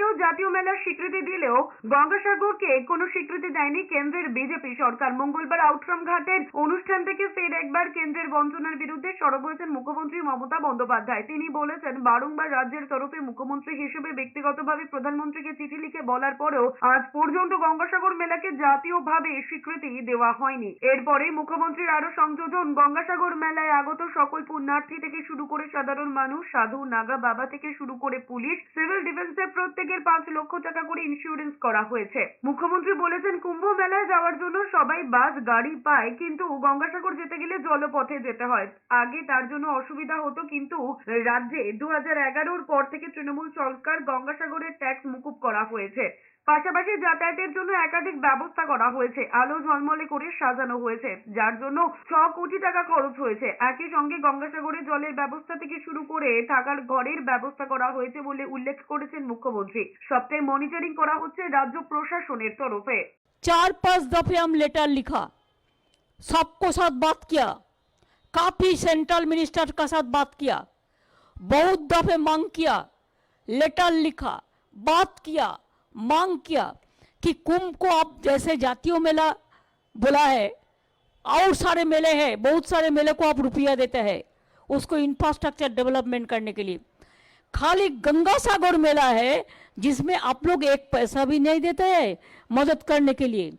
স্বীকৃতি দিলেও গঙ্গাসাগরকে কোনো স্বীকৃতি দেয়নি কেন্দ্রের বিজেপি। সরকার মঙ্গলবার আউটরাম ঘাটের অনুষ্ঠান থেকে ফের একবার কেন্দ্রের বঞ্চনার বিরুদ্ধে সরব হয়েছেন মুখ্যমন্ত্রী মমতা বন্দ্যোপাধ্যায়। তিনি বলেছেন, বারংবার রাজ্যের তরফে মুখ্যমন্ত্রী হিসেবে ব্যক্তিগতভাবে প্রধানমন্ত্রীকে চিঠি লিখে বলার পরেও আজ পর্যন্ত গঙ্গাসাগর মেলাকে জাতীয়ভাবে স্বীকৃতি দেওয়া হয়নি। এরপরে মুখ্যমন্ত্রীর আরও সংযোজন, গঙ্গাসাগর মেলায় আগত সকল পুণ্যার্থী থেকে শুরু করে সাধারণ মানুষ, সাধু, নাগা বাবা থেকে শুরু করে পুলিশ, সিভিল ডিফেন্সের প্রত্যেকের পাঁচ লক্ষ টাকা করে ইন্স্যুরেন্স করা হয়েছে। মুখ্যমন্ত্রী বলেছেন কুম্ভ মেলায় যাওয়ার জন্য সবাই বাস, গাড়ি পায়, কিন্তু গঙ্গাসাগর যেতে গেলে জলপথে যেতে হয়। আগে তার জন্য অসুবিধা হতো, কিন্তু রাজ্যে দু হাজার এগারোর পর থেকে তৃণমূল সরকার গঙ্গাসাগরের ট্যাক্স মুকুব করা হয়েছে। পাশাপাশি যাতায়াতের জন্য একাধিক ব্যবস্থা করা হয়েছে আলো ঝলমলে করে সাজানো হয়েছে যার জন্য ছ কোটি টাকা খরচ হয়েছে একই সঙ্গে গঙ্গাসাগরে জলের ব্যবস্থা থেকে শুরু করে থাকার ঘরের ব্যবস্থা করা হয়েছে বলে উল্লেখ করেছেন মুখ্যমন্ত্রী সবটাই মনিটরিং করা হচ্ছে রাজ্য প্রশাসনের তরফে चार पांच दफे हम लेटर लिखा सबको साथ बात किया काफी सेंट्रल मिनिस्टर का साथ बात किया बहुत दफे मांग किया लेटर लिखा बात किया मांग किया कि कुंभ को आप जैसे जातीय मेला बोला है, और सारे मेले हैं, बहुत सारे मेले को आप रुपया देते हैं, उसको इंफ्रास्ट्रक्चर डेवलपमेंट करने के लिए। खाली गंगा सागर मेला है, जिसमें आप लोग एक पैसा भी नहीं देते हैं मदद करने के लिए।